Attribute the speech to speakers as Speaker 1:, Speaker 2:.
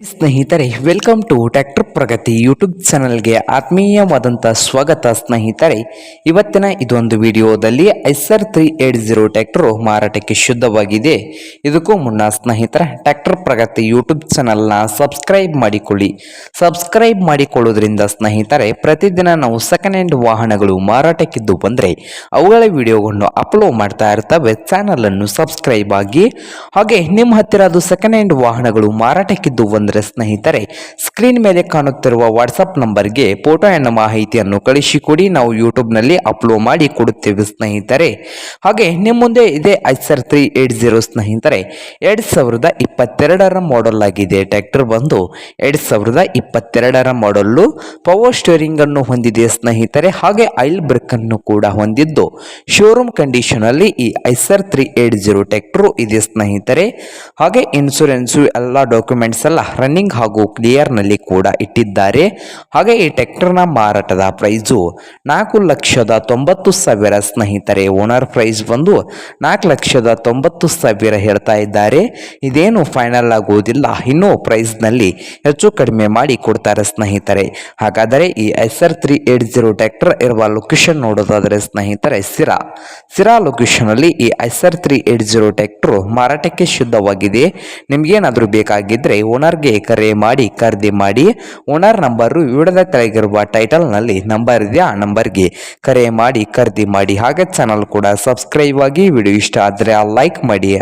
Speaker 1: ಸ್ನೇಹಿತರೆ welcome to tractor Pragati YouTube ಚಾನಲ್ಗೆ ಆತ್ಮೀಯವಾದಂಥ ಸ್ವಾಗತ ಸ್ನೇಹಿತರೆ. ಇವತ್ತಿನ ಇದೊಂದು ವಿಡಿಯೋದಲ್ಲಿ Eicher three eight zero tractor ಮಾರಾಟಕ್ಕೆ ಶುದ್ಧವಾಗಿದೆ. ಇದಕ್ಕೂ ಮುನ್ನ ಸ್ನೇಹಿತರ ಟ್ರ್ಯಾಕ್ಟರ್ ಪ್ರಗತಿ ಯೂಟ್ಯೂಬ್ ಚಾನಲ್ನ ಸಬ್ಸ್ಕ್ರೈಬ್ ಮಾಡಿಕೊಳ್ಳಿ. ಸಬ್ಸ್ಕ್ರೈಬ್ ಮಾಡಿಕೊಳ್ಳೋದ್ರಿಂದ ಸ್ನೇಹಿತರೆ, ಪ್ರತಿದಿನ ನಾವು ಸೆಕೆಂಡ್ ಹ್ಯಾಂಡ್ ವಾಹನಗಳು ಮಾರಾಟಕ್ಕಿದ್ದು ಬಂದರೆ, ಅವುಗಳ ವಿಡಿಯೋಗಳನ್ನು ಅಪ್ಲೋಡ್ ಮಾಡ್ತಾ ಇರ್ತವೆ ಚಾನಲನ್ನು ಸಬ್ಸ್ಕ್ರೈಬ್ ಆಗಿ. ಹಾಗೆ, ನಿಮ್ಮ ಹತ್ತಿರ ಅದು ಸೆಕೆಂಡ್ ಹ್ಯಾಂಡ್ ವಾಹನಗಳು ಮಾರಾಟಕ್ಕಿದ್ದು ಬಂದರೆ ಸ್ನೇಹಿತರೆ ಸ್ಕ್ರೀನ್ ಮೇಲೆ ಕಾಣುತ್ತಿರುವ ವಾಟ್ಸಪ್ ನಂಬರ್ಗೆ ಫೋಟೋ ಎನ್ನ ಮಾಹಿತಿಯನ್ನು ಕಳಿಸಿಕೊಡಿ, ನಾವು ಯೂಟ್ಯೂಬ್ನಲ್ಲಿ ಅಪ್ಲೋಡ್ ಮಾಡಿ ಕೊಡುತ್ತೇವೆ ಸ್ನೇಹಿತರೆ. ಹಾಗೆ, ನಿಮ್ಮ ಮುಂದೆ ಇದೆ ಐಸರ್ ತ್ರೀ ಏಟ್ ಜೀರೋ ಸ್ನೇಹಿತರೆ, ಎರಡು ಸಾವಿರದ ಇಪ್ಪತ್ತೆರಡರ ಮಾಡೆಲ್ ಆಗಿದೆ. ಟ್ರ್ಯಾಕ್ಟರ್ ಬಂದು ಎರಡು ಸಾವಿರದ ಇಪ್ಪತ್ತೆರಡರ ಮಾಡಲ್ಲು ಪವರ್ ಸ್ಟೇರಿಂಗ್ ಅನ್ನು ಹೊಂದಿದೆ ಸ್ನೇಹಿತರೆ. ಹಾಗೆ ಆಯಿಲ್ ಬ್ರೇಕ್ ಅನ್ನು ಕೂಡ ಹೊಂದಿದ್ದು ಶೋರೂಮ್ ಕಂಡೀಷನ್ ಅಲ್ಲಿ ಈ Eicher three eight zero tractor ಇದೆ ಸ್ನೇಹಿತರೆ. ಹಾಗೆ ಇನ್ಸೂರೆನ್ಸು ಎಲ್ಲ ಡಾಕ್ಯುಮೆಂಟ್ಸ್ ಎಲ್ಲ ರನ್ನಿಂಗ್ ಹಾಗೂ ಕ್ಲಿಯರ್ನಲ್ಲಿ ಕೂಡ ಇಟ್ಟಿದ್ದಾರೆ. ಹಾಗೆ ಈ ಟ್ರ್ಯಾಕ್ಟರ್ನ ಮಾರಾಟದ ಪ್ರೈಸು ನಾಲ್ಕು ಲಕ್ಷದ ತೊಂಬತ್ತು ಸಾವಿರ ಸ್ನೇಹಿತರೆ ಓನರ್ ಪ್ರೈಸ್ ಬಂದು ನಾಲ್ಕು ಲಕ್ಷದ ತೊಂಬತ್ತು ಸಾವಿರ ಹೇಳ್ತಾ ಇದ್ದಾರೆ. ಇದೇನು ಫೈನಲ್ ಆಗುವುದಿಲ್ಲ, ಇನ್ನೂ ಪ್ರೈಸ್ನಲ್ಲಿ ಹೆಚ್ಚು ಕಡಿಮೆ ಮಾಡಿ ಕೊಡ್ತಾರೆ ಸ್ನೇಹಿತರೆ. ಹಾಗಾದರೆ ಈ S R three eight zero tractor ಇರುವ ಲೊಕೇಶನ್ ನೋಡೋದಾದರೆ ಸ್ನೇಹಿತರೆ ಸಿರಾ ಸಿರಾ ಲೊಕೇಶನಲ್ಲಿ ಈ S R three eight zero tractor ಮಾರಾಟಕ್ಕೆ ಶುದ್ಧವಾಗಿದೆ. ನಿಮಗೇನಾದರೂ ಬೇಕಾಗಿದ್ದರೆ ಓನರ್ಗೆ ಕರೆ ಮಾಡಿ, ಖರೀದಿ ಮಾಡಿ. ಓನರ್ ನಂಬರು ವಿಡಿಯೋದ ಕೆಳಗಿರುವ ಟೈಟಲ್ನಲ್ಲಿ ನಂಬರ್ ಇದೆ ಆ ನಂಬರ್ಗೆ ಕರೆ ಮಾಡಿ, ಖರೀದಿ ಮಾಡಿ. ಹಾಗೆ ಚಾನಲ್ ಕೂಡ ಸಬ್ಸ್ಕ್ರೈಬ್ ಆಗಿ ವಿಡಿಯೋ ಇಷ್ಟ ಆದರೆ ಲೈಕ್ ಮಾಡಿ.